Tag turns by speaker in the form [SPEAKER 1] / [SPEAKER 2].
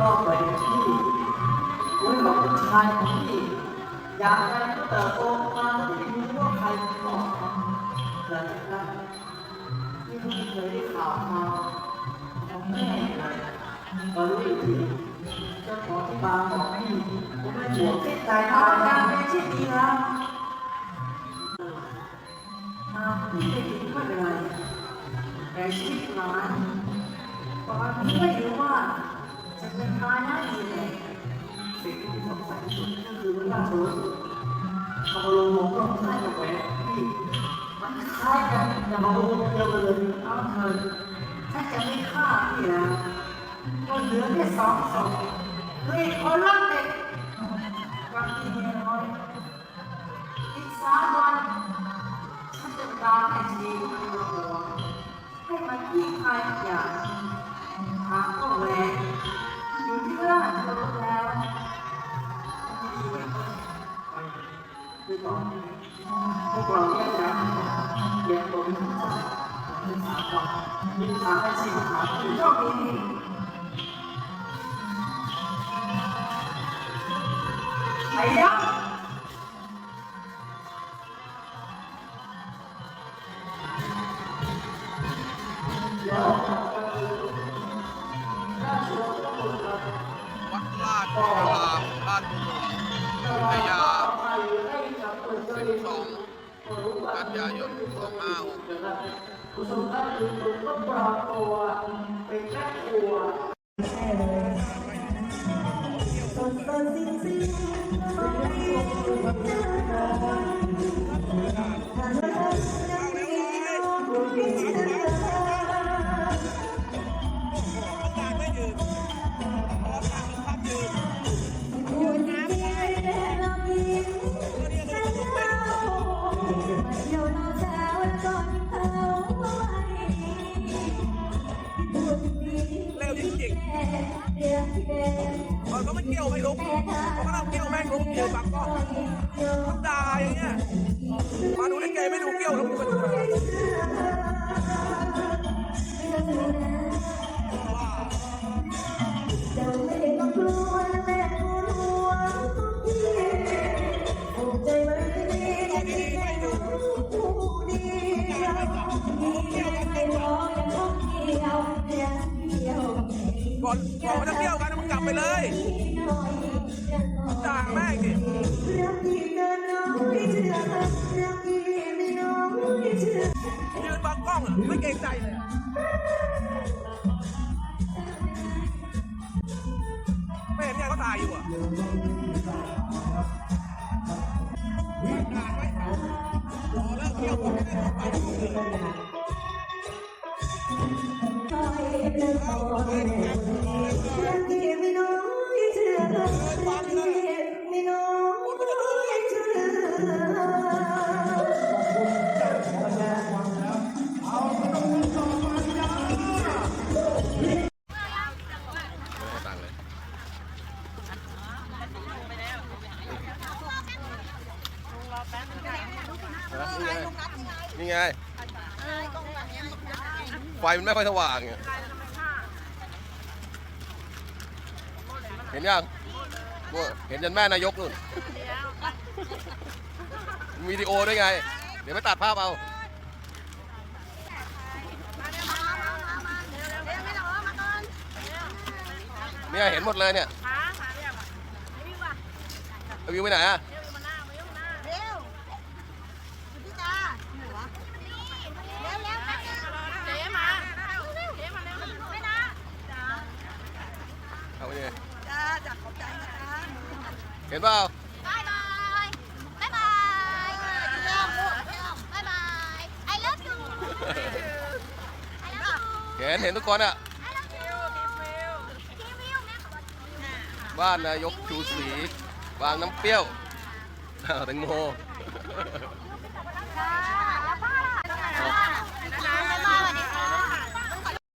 [SPEAKER 1] รอบไปที่อุ้ยบอกผู้ชายของพี่อยากให้เติบโตมาถึงรู้ว่าใครก่อนเกิดอะไรที่พี่เคยได้ข่าวมาของแม่เลยก็รู้อีกทีเจ้าของที่บางบอกไม่มีผมไม่ห่วงที่ใจตายนะเป็นที่ดีแล้วมาถึงได้ยินไม่เป็นไรแต่ชีวิตร้ายตอนนี้ไม่รู้ว่า จะเป็นตาได้ยังไงสิ่งที่สงสัยที่สุดก็คือว่าราชรสเอาลงมองรอบข้างกับแหวนที่มันคล้ายกันอย่ามาลงเดียวกันเลยเอาเธอถ้าจะไม่ฆ่าพี่นะก็เหลือแค่สองศพคืออีกคนรักเด็กวันที่เมียน้อยอีกสามวันฉันจะตามให้ชีวิตให้มันขี้คากอย่างทางก็แหวกอยู่ที่ราเข้ายแยกตัวเป็น สา กั
[SPEAKER 2] นยายน2566
[SPEAKER 1] คุณสมบัติคือคุณก็ปลอมตัวเป็นแม่ครัว
[SPEAKER 2] เร็วจริงๆมันก็ไม่เกี่ยวไม่ลุกมันก็ต้องเกี่ยวแม่งลุกเกี่ยวบังก็ต้องด่าอย่างเงี้ยมาดูได้ไงไม่ดูเกี่ยวแล้วมึงมาดูอะไรก่อนก่ บอนมันจะเกี่ยวกันมึงกลับไปเลยด่าแม่งดิยืนบังกล้องอะไม่เกรงใจเลยอะไม่เห็นเนี่ยเขาถ่ายอยู่อะด่าไว้ขอเนี่ไง ไฟมันไม่ค่อยสว่างอะเห็นยังนู่นเห็นยันแม่นายกนู่น มีวิดีโอด้วยไง เดี๋ยวไปตัดภาพเอาเนี่ยเห็นหมดเลยเนี่ยเอาวิวไปไหนอะเอาไปดิเห็นเปล่า
[SPEAKER 3] บายบายบายบายเยี่ยมลูกเยี่ยมบายบาย I love you I love you
[SPEAKER 2] เห็นเห็นทุกคนอะ
[SPEAKER 3] I love you ทีวิวแม่ขอบคุณ
[SPEAKER 2] บ้านนายกชูศรีบางน้ำเปรี้ยวอ้าวแตงโม
[SPEAKER 3] ค่ะ